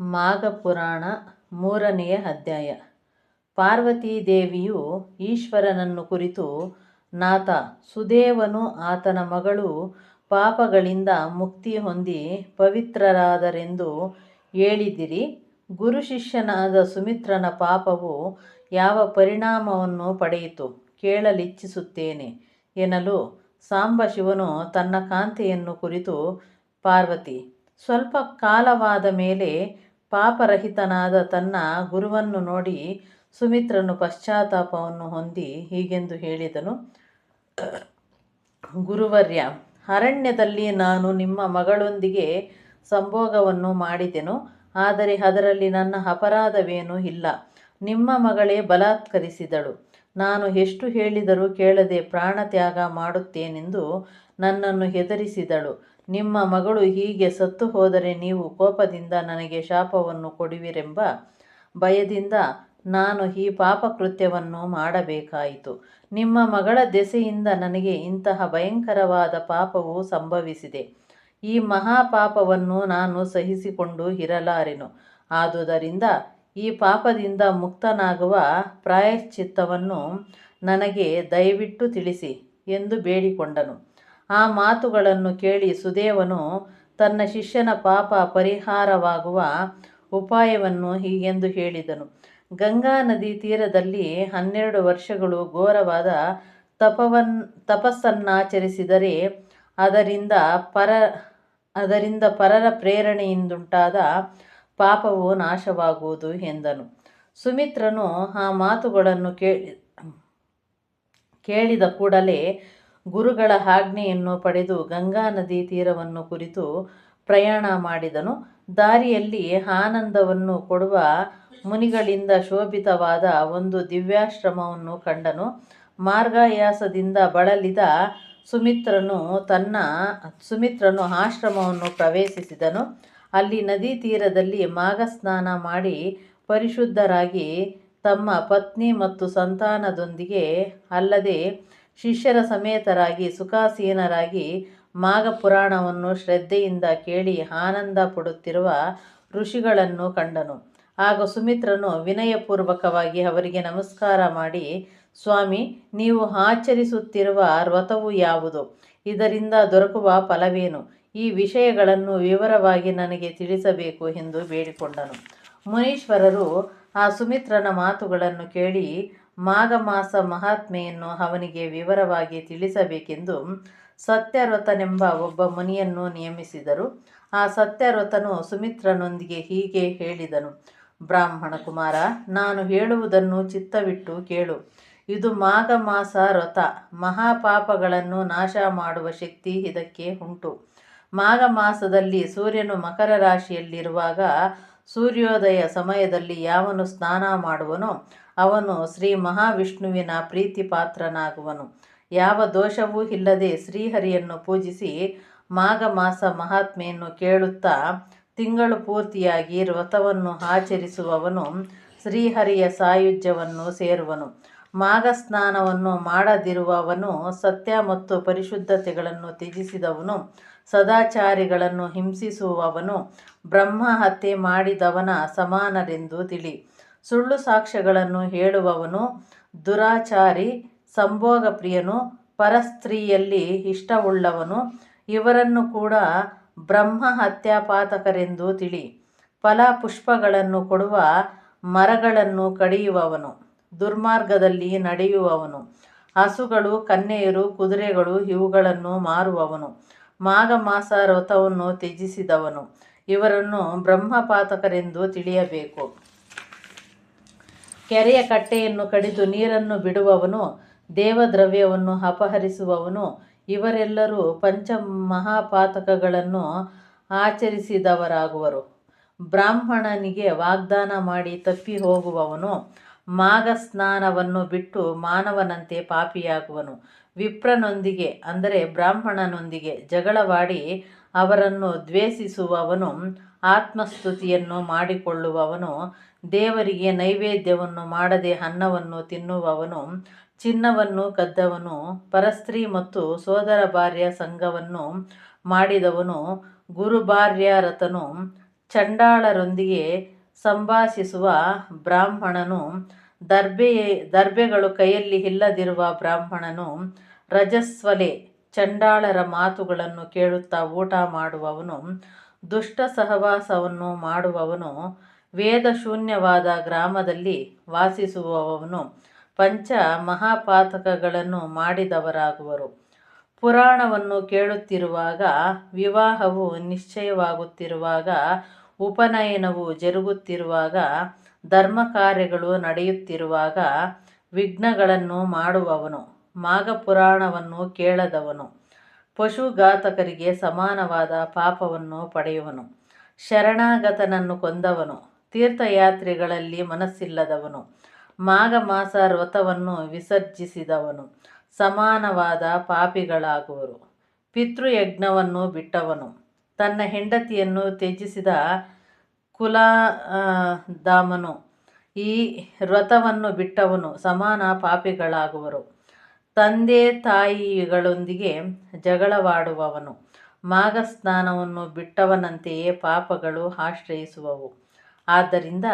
ಮಾಘಪುರಾಣ ಮೂರನೆಯ ಅಧ್ಯಾಯ. ಪಾರ್ವತೀದೇವಿಯು ಈಶ್ವರನನ್ನು ಕುರಿತು ನಾತ ಸುದೇವನು ಆತನ ಮಗಳು ಪಾಪಗಳಿಂದ ಮುಕ್ತಿ ಹೊಂದಿ ಪವಿತ್ರರಾದರೆಂದು ಹೇಳಿದಿರಿ. ಗುರು ಶಿಷ್ಯನಾದ ಸುಮಿತ್ರನ ಪಾಪವು ಯಾವ ಪರಿಣಾಮವನ್ನು ಪಡೆಯಿತು? ಕೇಳಲಿಚ್ಛಿಸುತ್ತೇನೆ ಎನ್ನಲು ಸಾಂಬಶಿವನು ತನ್ನ ಕಾಂತೆಯನ್ನು ಕುರಿತು, ಪಾರ್ವತಿ, ಸ್ವಲ್ಪ ಕಾಲವಾದ ಮೇಲೆ ಪಾಪರಹಿತನಾದ ತನ್ನ ಗುರುವನ್ನು ನೋಡಿ ಸುಮಿತ್ರನು ಪಶ್ಚಾತ್ತಾಪವನ್ನು ಹೊಂದಿ ಹೀಗೆಂದು ಹೇಳಿದನು. ಗುರುವರ್ಯ, ಅರಣ್ಯದಲ್ಲಿ ನಾನು ನಿಮ್ಮ ಮಗಳೊಂದಿಗೆ ಸಂಭೋಗವನ್ನು ಮಾಡಿದೆನು, ಆದರೆ ಅದರಲ್ಲಿ ನನ್ನ ಅಪರಾಧವೇನೂ ಇಲ್ಲ. ನಿಮ್ಮ ಮಗಳೇ ಬಲಾತ್ಕರಿಸಿದಳು. ನಾನು ಎಷ್ಟು ಹೇಳಿದರೂ ಕೇಳದೆ ಪ್ರಾಣತ್ಯಾಗ ಮಾಡುತ್ತೇನೆಂದು ನನ್ನನ್ನು ಹೆದರಿಸಿದಳು. ನಿಮ್ಮ ಮಗಳು ಹೀಗೆ ಸತ್ತು ಹೋದರೆ ನೀವು ಕೋಪದಿಂದ ನನಗೆ ಶಾಪವನ್ನು ಕೊಡುವಿರೆಂಬ ಭಯದಿಂದ ನಾನು ಈ ಪಾಪಕೃತ್ಯವನ್ನು ಮಾಡಬೇಕಾಯಿತು. ನಿಮ್ಮ ಮಗಳ ದೆಸೆಯಿಂದ ನನಗೆ ಇಂತಹ ಭಯಂಕರವಾದ ಪಾಪವು ಸಂಭವಿಸಿದೆ. ಈ ಮಹಾಪಾಪವನ್ನು ನಾನು ಸಹಿಸಿಕೊಂಡು ಇರಲಾರೆನು. ಆದುದರಿಂದ ಈ ಪಾಪದಿಂದ ಮುಕ್ತನಾಗುವ ಪ್ರಾಯಶ್ಚಿತ್ತವನ್ನು ನನಗೆ ದಯವಿಟ್ಟು ತಿಳಿಸಿ ಎಂದು ಬೇಡಿಕೊಂಡನು. ಆ ಮಾತುಗಳನ್ನು ಕೇಳಿ ಸುದೇವನು ತನ್ನ ಶಿಷ್ಯನ ಪಾಪ ಪರಿಹಾರವಾಗುವ ಉಪಾಯವನ್ನು ಹೀಗೆಂದು ಹೇಳಿದನು. ಗಂಗಾ ನದಿ ತೀರದಲ್ಲಿ ಹನ್ನೆರಡು ವರ್ಷಗಳು ಘೋರವಾದ ತಪವನ್, ತಪಸ್ಸನ್ನಾಚರಿಸಿದರೆ ಅದರಿಂದ ಪರ, ಅದರಿಂದ ಪರರ ಪ್ರೇರಣೆಯಿಂದುಂಟಾದ ಪಾಪವು ನಾಶವಾಗುವುದು ಎಂದನು. ಸುಮಿತ್ರನು ಆ ಮಾತುಗಳನ್ನು ಕೇಳಿ, ಕೇಳಿದ ಕೂಡಲೇ ಗುರುಗಳ ಆಜ್ಞೆಯನ್ನು ಪಡೆದು ಗಂಗಾ ನದಿ ತೀರವನ್ನು ಕುರಿತು ಪ್ರಯಾಣ ಮಾಡಿದನು. ದಾರಿಯಲ್ಲಿ ಆನಂದವನ್ನು ಕೊಡುವ ಮುನಿಗಳಿಂದ ಶೋಭಿತವಾದ ಒಂದು ದಿವ್ಯಾಶ್ರಮವನ್ನು ಕಂಡನು. ಮಾರ್ಗಾಯಾಸದಿಂದ ಬಳಲಿದ ಸುಮಿತ್ರನು ತನ್ನ, ಸುಮಿತ್ರನು ಆಶ್ರಮವನ್ನು ಪ್ರವೇಶಿಸಿದನು. ಅಲ್ಲಿ ನದಿ ತೀರದಲ್ಲಿ ಮಾಘಸ್ನಾನ ಮಾಡಿ ಪರಿಶುದ್ಧರಾಗಿ ತಮ್ಮ ಪತ್ನಿ ಮತ್ತು ಸಂತಾನದೊಂದಿಗೆ ಅಲ್ಲದೆ ಶಿಷ್ಯರ ಸಮೇತರಾಗಿ ಸುಖಾಸೀನರಾಗಿ ಮಾಘಪುರಾಣವನ್ನು ಶ್ರದ್ಧೆಯಿಂದ ಕೇಳಿ ಆನಂದ ಪಡುತ್ತಿರುವ ಋಷಿಗಳನ್ನು ಕಂಡನು. ಆಗ ಸುಮಿತ್ರನು ವಿನಯಪೂರ್ವಕವಾಗಿ ಅವರಿಗೆ ನಮಸ್ಕಾರ ಮಾಡಿ, ಸ್ವಾಮಿ, ನೀವು ಆಚರಿಸುತ್ತಿರುವ ವ್ರತವು ಯಾವುದು? ಇದರಿಂದ ದೊರಕುವ ಫಲವೇನು? ಈ ವಿಷಯಗಳನ್ನು ವಿವರವಾಗಿ ನನಗೆ ತಿಳಿಸಬೇಕು ಎಂದು ಬೇಡಿಕೊಂಡನು. ಮುನೀಶ್ವರರು ಆ ಸುಮಿತ್ರನ ಮಾತುಗಳನ್ನು ಕೇಳಿ ಮಾಘ ಮಾಸ ಮಹಾತ್ಮೆಯನ್ನು ಅವನಿಗೆ ವಿವರವಾಗಿ ತಿಳಿಸಬೇಕೆಂದು ಸತ್ಯವ್ರತನೆಂಬ ಒಬ್ಬ ಮುನಿಯನ್ನು ನಿಯಮಿಸಿದರು. ಆ ಸತ್ಯವ್ರತನು ಸುಮಿತ್ರನೊಂದಿಗೆ ಹೀಗೆ ಹೇಳಿದನು. ಬ್ರಾಹ್ಮಣ ಕುಮಾರ, ನಾನು ಹೇಳುವುದನ್ನು ಚಿತ್ತವಿಟ್ಟು ಕೇಳು. ಇದು ಮಾಘ ಮಾಸ ಮಹಾಪಾಪಗಳನ್ನು ನಾಶ ಮಾಡುವ ಶಕ್ತಿ ಇದಕ್ಕೆ ಉಂಟು. ಮಾಘ ಮಾಸದಲ್ಲಿ ಸೂರ್ಯನು ಮಕರ ರಾಶಿಯಲ್ಲಿರುವಾಗ ಸೂರ್ಯೋದಯ ಸಮಯದಲ್ಲಿ ಯಾವನು ಸ್ನಾನ ಮಾಡುವನೋ ಅವನು ಶ್ರೀ ಮಹಾವಿಷ್ಣುವಿನ ಪ್ರೀತಿ ಪಾತ್ರನಾಗುವನು ಯಾವ ದೋಷವೂ ಇಲ್ಲದೆ ಶ್ರೀಹರಿಯನ್ನು ಪೂಜಿಸಿ ಮಾಘ ಮಾಸ ಮಹಾತ್ಮೆಯನ್ನು ಕೇಳುತ್ತಾ ತಿಂಗಳು ಪೂರ್ತಿಯಾಗಿ ವ್ರತವನ್ನು ಆಚರಿಸುವವನು ಶ್ರೀಹರಿಯ ಸಾಯುಜ್ಯವನ್ನು ಸೇರುವನು. ಮಾಘ ಸ್ನಾನವನ್ನು ಮಾಡದಿರುವವನು ಸತ್ಯ ಮತ್ತು ಪರಿಶುದ್ಧತೆಗಳನ್ನು ತ್ಯಜಿಸಿದವನು, ಸದಾಚಾರಿಗಳನ್ನು ಹಿಂಸಿಸುವವನು ಬ್ರಹ್ಮ ಹತ್ಯೆ ಮಾಡಿದವನ ಸಮಾನರೆಂದು ತಿಳಿ. ಸುಳ್ಳು ಸಾಕ್ಷ್ಯಗಳನ್ನು ಹೇಳುವವನು ದುರಾಚಾರಿ ಸಂಭೋಗ ಪ್ರಿಯನು ಪರಸ್ತ್ರೀಯಲ್ಲಿ ಇಷ್ಟವುಳ್ಳವನು. ಇವರನ್ನು ಕೂಡ ಬ್ರಹ್ಮ ಹತ್ಯಾಪಾತಕರೆಂದು ತಿಳಿ. ಫಲ ಪುಷ್ಪಗಳನ್ನು ಕೊಡುವ ಮರಗಳನ್ನು ಕಡಿಯುವವನು, ದುರ್ಮಾರ್ಗದಲ್ಲಿ ನಡೆಯುವವನು. ಹಸುಗಳು ಕನ್ನೆಯರು ಕುದುರೆಗಳು ಇವುಗಳನ್ನು ಮಾರುವವನು. ಮಾಘ ಮಾಸ ವ್ರತವನ್ನು ತ್ಯಜಿಸಿದವನು. ಇವರನ್ನು ಬ್ರಹ್ಮಪಾತಕರೆಂದು ತಿಳಿಯಬೇಕು. ಕೆರೆಯ ಕಟ್ಟೆಯನ್ನು ಕಡಿದು ನೀರನ್ನು ಬಿಡುವವನು, ದೇವದ್ರವ್ಯವನ್ನು ಅಪಹರಿಸುವವನು, ಇವರೆಲ್ಲರೂ ಪಂಚ ಮಹಾಪಾತಕಗಳನ್ನು ಆಚರಿಸಿದವರಾಗುವರು. ಬ್ರಾಹ್ಮಣನಿಗೆ ವಾಗ್ದಾನ ಮಾಡಿ ತಪ್ಪಿ ಹೋಗುವವನು, ಮಾಘ ಸ್ನಾನವನ್ನು ಬಿಟ್ಟು ಮಾನವನಂತೆ ಪಾಪಿಯಾಗುವನು. ವಿಪ್ರನೊಂದಿಗೆ, ಅಂದರೆ ಬ್ರಾಹ್ಮಣನೊಂದಿಗೆ ಜಗಳವಾಡಿ ಅವರನ್ನು ದ್ವೇಷಿಸುವವನು, ಆತ್ಮಸ್ತುತಿಯನ್ನು ಮಾಡಿಕೊಳ್ಳುವವನು, ದೇವರಿಗೆ ನೈವೇದ್ಯವನ್ನು ಮಾಡದೆ ಅನ್ನವನ್ನು ತಿನ್ನುವವನು, ಚಿನ್ನವನ್ನು ಕದ್ದವನು, ಪರಸ್ತ್ರೀ ಮತ್ತು ಸೋದರ ಭಾರ್ಯ ಸಂಘವನ್ನು ಮಾಡಿದವನು, ಗುರುಭಾರ್ಯಾರತನು, ಚಂಡಾಳರೊಂದಿಗೆ ಸಂಭಾಷಿಸುವ ಬ್ರಾಹ್ಮಣನು ದರ್ಬೆ ದರ್ಬೆಗಳು ಕೈಯಲ್ಲಿ ಇಲ್ಲದಿರುವ ಬ್ರಾಹ್ಮಣನು, ರಜಸ್ವಲೆ. ಚಂಡಾಳರ ಮಾತುಗಳನ್ನು ಕೇಳುತ್ತಾ ಊಟ ಮಾಡುವವನು, ದುಷ್ಟ ಸಹವಾಸವನ್ನು ಮಾಡುವವನು ವೇದಶೂನ್ಯವಾದ ಗ್ರಾಮದಲ್ಲಿ ವಾಸಿಸುವವನು, ಪಂಚ ಮಹಾಪಾತಕಗಳನ್ನು ಮಾಡಿದವರಾಗುವರು. ಪುರಾಣವನ್ನು ಕೇಳುತ್ತಿರುವಾಗ, ವಿವಾಹವು ನಿಶ್ಚಯವಾಗುತ್ತಿರುವಾಗ, ಉಪನಯನವು ಜರುಗುತ್ತಿರುವಾಗ ಧರ್ಮ ಕಾರ್ಯಗಳು ನಡೆಯುತ್ತಿರುವಾಗ, ವಿಘ್ನಗಳನ್ನು ಮಾಡುವವನು. ಮಾಘಪುರಾಣವನ್ನು ಕೇಳದವನು. ಪಶುಘಾತಕರಿಗೆ ಸಮಾನವಾದ ಪಾಪವನ್ನು ಪಡೆಯುವನು. ಶರಣಾಗತನನ್ನು ಕೊಂದವನು. ತೀರ್ಥಯಾತ್ರೆಗಳಲ್ಲಿ ಮನಸ್ಸಿಲ್ಲದವನು. ಮಾಘ ಮಾಸ ವ್ರತವನ್ನು ವಿಸರ್ಜಿಸಿದವನು. ಸಮಾನವಾದ ಪಾಪಿಗಳಾಗುವರು. ಪಿತೃಯಜ್ಞವನ್ನು ಬಿಟ್ಟವನು. ತನ್ನ ಹೆಂಡತಿಯನ್ನು ತ್ಯಜಿಸಿದ ಕುಲಾದಾಮನು ಈ ವ್ರತವನ್ನು ಬಿಟ್ಟವನು. ಸಮಾನ ಪಾಪಿಗಳಾಗುವರು. ತಂದೆ ತಾಯಿಗಳೊಂದಿಗೆ ಜಗಳವಾಡುವವನು. ಮಾಘಸ್ನಾನವನ್ನು ಬಿಟ್ಟವನಂತೆಯೇ ಪಾಪಗಳು ಆಶ್ರಯಿಸುವವು. ಆದ್ದರಿಂದ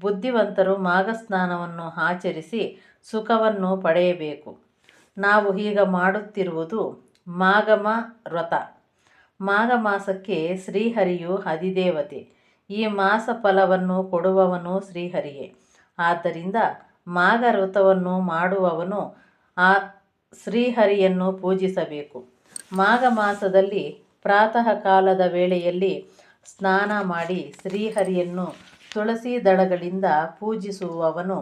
ಬುದ್ಧಿವಂತರು ಮಾಘಸ್ನಾನವನ್ನು ಆಚರಿಸಿ ಸುಖವನ್ನು ಪಡೆಯಬೇಕು. ನಾವು ಈಗ ಮಾಡುತ್ತಿರುವುದು ಮಾಗಮ ವ್ರತ. ಮಾಘ ಮಾಸಕ್ಕೆ ಶ್ರೀಹರಿಯು ಅಧಿದೇವತೆ. ಈ ಮಾಸ ಫಲವನ್ನು ಕೊಡುವವನು ಶ್ರೀಹರಿಯೇ. ಆದ್ದರಿಂದ ಮಾಘ ವ್ರತವನ್ನು ಮಾಡುವವನು ಆ ಶ್ರೀಹರಿಯನ್ನು ಪೂಜಿಸಬೇಕು. ಮಾಘ ಮಾಸದಲ್ಲಿ ಪ್ರಾತಃ ಕಾಲದ ವೇಳೆಯಲ್ಲಿ ಸ್ನಾನ ಮಾಡಿ ಶ್ರೀಹರಿಯನ್ನು ತುಳಸಿ ದಳಗಳಿಂದ ಪೂಜಿಸುವವನು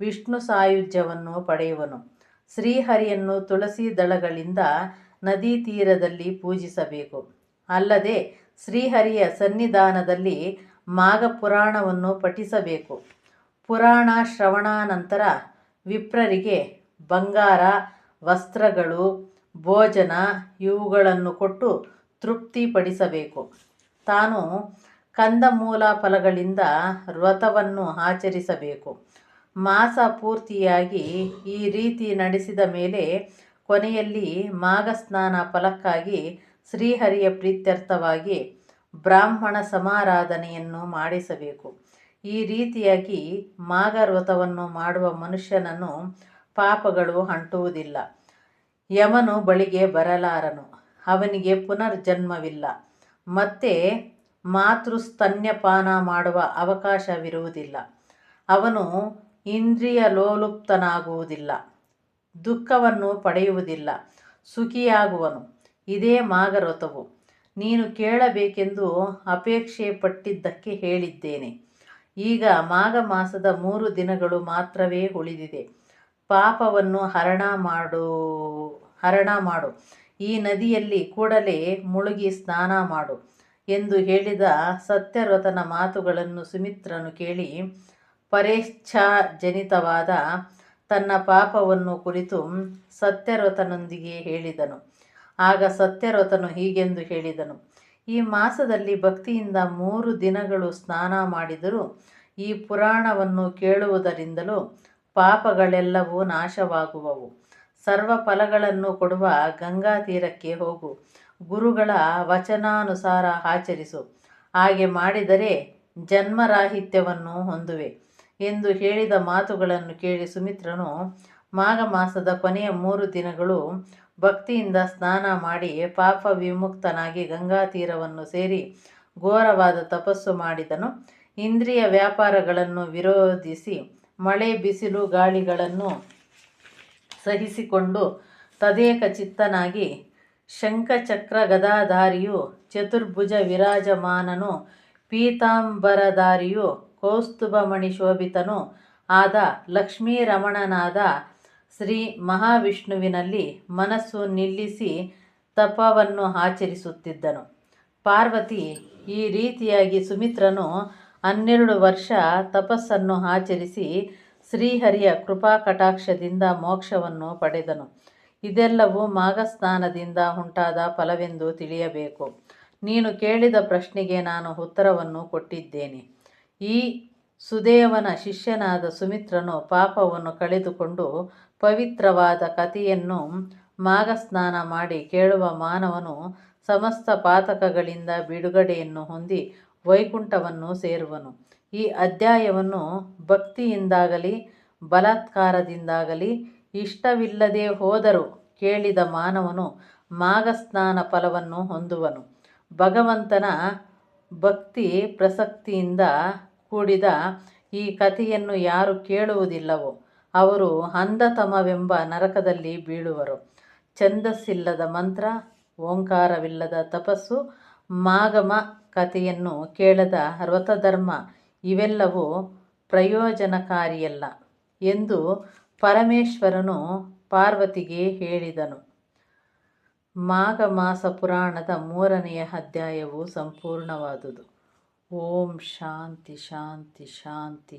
ವಿಷ್ಣು ಸಾಯುಜ್ಯವನ್ನು ಪಡೆಯುವನು. ಶ್ರೀಹರಿಯನ್ನು ತುಳಸಿ ದಳಗಳಿಂದ ನದಿ ತೀರದಲ್ಲಿ ಪೂಜಿಸಬೇಕು. ಅಲ್ಲದೆ ಶ್ರೀಹರಿಯ ಸನ್ನಿಧಾನದಲ್ಲಿ ಮಾಘ ಪುರಾಣವನ್ನು ಪಠಿಸಬೇಕು. ಪುರಾಣ ಶ್ರವಣಾನಂತರ ವಿಪ್ರರಿಗೆ ಬಂಗಾರ ವಸ್ತ್ರಗಳು, ಭೋಜನ ಇವುಗಳನ್ನು ಕೊಟ್ಟು ತೃಪ್ತಿಪಡಿಸಬೇಕು. ತಾನು ಕಂದಮೂಲ ಫಲಗಳಿಂದ ವ್ರತವನ್ನು ಆಚರಿಸಬೇಕು. ಮಾಸ ಪೂರ್ತಿಯಾಗಿ ಈ ರೀತಿ ನಡೆಸಿದ ಮೇಲೆ ಕೊನೆಯಲ್ಲಿ ಮಾಘಸ್ನಾನ ಫಲಕ್ಕಾಗಿ ಶ್ರೀಹರಿಯ ಪ್ರೀತ್ಯರ್ಥವಾಗಿ ಬ್ರಾಹ್ಮಣ ಸಮಾರಾಧನೆಯನ್ನು ಮಾಡಿಸಬೇಕು. ಈ ರೀತಿಯಾಗಿ ಮಾಘ ವ್ರತವನ್ನು ಮಾಡುವ ಮನುಷ್ಯನನ್ನು ಪಾಪಗಳು ಅಂಟುವುದಿಲ್ಲ. ಯಮನು ಬಳಿಗೆ ಬರಲಾರನು. ಅವನಿಗೆ ಪುನರ್ಜನ್ಮವಿಲ್ಲ. ಮತ್ತೆ ಮಾತೃಸ್ತನ್ಯಪಾನ ಮಾಡುವ ಅವಕಾಶವಿರುವುದಿಲ್ಲ. ಅವನು ಇಂದ್ರಿಯ ಲೋಲುಪ್ತನಾಗುವುದಿಲ್ಲ ದುಃಖವನ್ನು ಪಡೆಯುವುದಿಲ್ಲ. ಸುಖಿಯಾಗುವನು. ಇದೇ ಮಾಗರಥವು ನೀನು ಕೇಳಬೇಕೆಂದು ಅಪೇಕ್ಷೆ ಪಟ್ಟಿದ್ದಕ್ಕೆ ಹೇಳಿದ್ದೇನೆ. ಈಗ ಮಾಘ ಮಾಸದ ಮೂರು ದಿನಗಳು ಮಾತ್ರವೇ ಉಳಿದಿದೆ. ಪಾಪವನ್ನು ಹರಣ ಮಾಡು ಹರಣ ಮಾಡು. ಈ ನದಿಯಲ್ಲಿ ಕೂಡಲೇ ಮುಳುಗಿ ಸ್ನಾನ ಮಾಡು ಎಂದು ಹೇಳಿದ ಸತ್ಯವ್ರತನ ಮಾತುಗಳನ್ನು ಸುಮಿತ್ರನು ಕೇಳಿ, ಪರೇಚ್ಛಾಜನಿತವಾದ ತನ್ನ ಪಾಪವನ್ನು ಕುರಿತು ಸತ್ಯವ್ರತನೊಂದಿಗೆ ಹೇಳಿದನು. ಆಗ ಸತ್ಯವ್ರತನು ಹೀಗೆಂದು ಹೇಳಿದನು, ಈ ಮಾಸದಲ್ಲಿ ಭಕ್ತಿಯಿಂದ ಮೂರು ದಿನಗಳು ಸ್ನಾನ ಮಾಡಿದರೂ ಈ ಪುರಾಣವನ್ನು ಕೇಳುವುದರಿಂದಲೂ ಪಾಪಗಳೆಲ್ಲವೂ ನಾಶವಾಗುವವು. ಸರ್ವ ಫಲಗಳನ್ನು ಕೊಡುವ ಗಂಗಾ ತೀರಕ್ಕೆ ಹೋಗು. ಗುರುಗಳ ವಚನಾನುಸಾರ ಆಚರಿಸು. ಹಾಗೆ ಮಾಡಿದರೆ ಜನ್ಮರಾಹಿತ್ಯವನ್ನು ಹೊಂದುವೆ. ಎಂದು ಹೇಳಿದ ಮಾತುಗಳನ್ನು ಕೇಳಿ ಸುಮಿತ್ರನು ಮಾಘ ಮಾಸದ ಕೊನೆಯ ಮೂರು ದಿನಗಳು ಭಕ್ತಿಯಿಂದ ಸ್ನಾನ ಮಾಡಿ ಪಾಪ ವಿಮುಕ್ತನಾಗಿ ಗಂಗಾ ತೀರವನ್ನು ಸೇರಿ ಘೋರವಾದ ತಪಸ್ಸು ಮಾಡಿದನು. ಇಂದ್ರಿಯ ವ್ಯಾಪಾರಗಳನ್ನು ವಿರೋಧಿಸಿ ಮಳೆ ಬಿಸಿಲು ಗಾಳಿಗಳನ್ನು ಸಹಿಸಿಕೊಂಡು ತದೇಕ ಚಿತ್ತನಾಗಿ ಶಂಖಚಕ್ರ ಗದಾಧಾರಿಯು ಚತುರ್ಭುಜ ವಿರಾಜಮಾನನು, ಪೀತಾಂಬರಧಾರಿಯು ಕೌಸ್ತುಭಮಣಿ ಶೋಭಿತನು ಆದ ಲಕ್ಷ್ಮೀರಮಣನಾದ ಶ್ರೀ ಮಹಾವಿಷ್ಣುವಿನಲ್ಲಿ ಮನಸ್ಸು ನಿಲ್ಲಿಸಿ ತಪವನ್ನು ಆಚರಿಸುತ್ತಿದ್ದನು. ಪಾರ್ವತಿ ಈ ರೀತಿಯಾಗಿ ಸುಮಿತ್ರನು ಹನ್ನೆರಡು ವರ್ಷ ತಪಸ್ಸನ್ನು ಆಚರಿಸಿ ಶ್ರೀಹರಿಯ ಕೃಪಾ ಕಟಾಕ್ಷದಿಂದ ಮೋಕ್ಷವನ್ನು ಪಡೆದನು. ಇದೆಲ್ಲವೂ ಮಾಘಸ್ನಾನದಿಂದ ಉಂಟಾದ ಫಲವೆಂದು ತಿಳಿಯಬೇಕು. ನೀನು ಕೇಳಿದ ಪ್ರಶ್ನೆಗೆ ನಾನು ಉತ್ತರವನ್ನು ಕೊಟ್ಟಿದ್ದೇನೆ. ಈ ಸುದೇವನ ಶಿಷ್ಯನಾದ ಸುಮಿತ್ರನು ಪಾಪವನ್ನು ಕಳೆದುಕೊಂಡು ಪವಿತ್ರವಾದ ಕಥೆಯನ್ನು ಮಾಘಸ್ನಾನ ಮಾಡಿ ಕೇಳುವ ಮಾನವನು ಸಮಸ್ತ ಪಾತಕಗಳಿಂದ ಬಿಡುಗಡೆಯನ್ನು ಹೊಂದಿ ವೈಕುಂಠವನ್ನು ಸೇರುವನು. ಈ ಅಧ್ಯಾಯವನ್ನು ಭಕ್ತಿಯಿಂದಾಗಲಿ, ಬಲಾತ್ಕಾರದಿಂದಾಗಲಿ, ಇಷ್ಟವಿಲ್ಲದೆ ಹೋದರೂ ಕೇಳಿದ ಮಾನವನು ಮಾಘಸ್ನಾನ ಫಲವನ್ನು ಹೊಂದುವನು. ಭಗವಂತನ ಭಕ್ತಿ ಪ್ರಸಕ್ತಿಯಿಂದ ಕೂಡಿದ ಈ ಕಥೆಯನ್ನು ಯಾರು ಕೇಳುವುದಿಲ್ಲವೋ, ಅವರು ಅಂಧತಮವೆಂಬ ನರಕದಲ್ಲಿ ಬೀಳುವರು. ಛಂದಸ್ಸಿಲ್ಲದ ಮಂತ್ರ, ಓಂಕಾರವಿಲ್ಲದ ತಪಸ್ಸು, ಮಾಗಮ ಕಥೆಯನ್ನು ಕೇಳದ ವ್ರತಧರ್ಮ ಇವೆಲ್ಲವೂ ಪ್ರಯೋಜನಕಾರಿಯಲ್ಲ ಎಂದು ಪರಮೇಶ್ವರನು ಪಾರ್ವತಿಗೆ ಹೇಳಿದನು. ಮಾಘ ಮಾಸ ಪುರಾಣದ ಮೂರನೆಯ ಅಧ್ಯಾಯವು ಸಂಪೂರ್ಣವಾದುದು. ಓಂ ಶಾಂತಿ ಶಾಂತಿ ಶಾಂತಿ